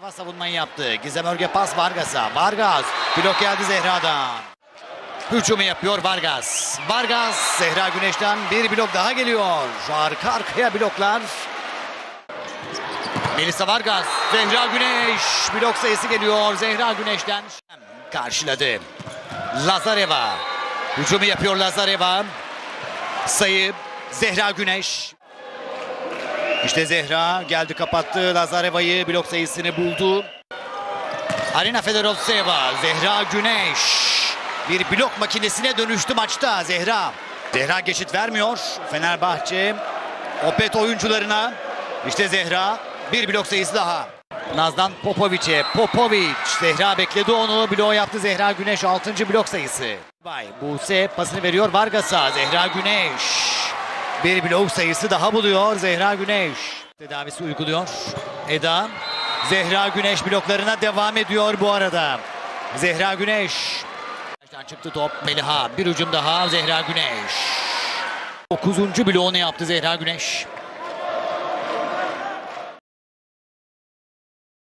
Eva savunmayı yaptı. Gizem Örge pas Vargas'a. Vargas blok geldi Zehra'dan. Hücumu yapıyor Vargas. Vargas Zehra Güneş'ten bir blok daha geliyor. Arka arkaya bloklar. Melisa Vargas, Zehra Güneş. Blok sayısı geliyor Zehra Güneş'ten. Karşıladı. Lazareva. Hücumu yapıyor Lazareva. Sayı Zehra Güneş. İşte Zehra geldi kapattı. Lazareva'yı blok sayısını buldu. Arina Fedoroseva, Zehra Güneş. Bir blok makinesine dönüştü maçta Zehra. Zehra geçit vermiyor. Fenerbahçe Opet oyuncularına. İşte Zehra bir blok sayısı daha. Naz'dan Popovic'e. Popovic. Zehra bekledi onu. Bloğu yaptı Zehra Güneş. 6. blok sayısı. Bay Buse pasını veriyor Vargas'a. Zehra Güneş. Bir blok sayısı daha buluyor Zehra Güneş. Tedavisi uyguluyor. Eda. Zehra Güneş bloklarına devam ediyor bu arada. Zehra Güneş. Çıktı top Meliha. Bir hücum daha Zehra Güneş. 9. bloğunu yaptı Zehra Güneş.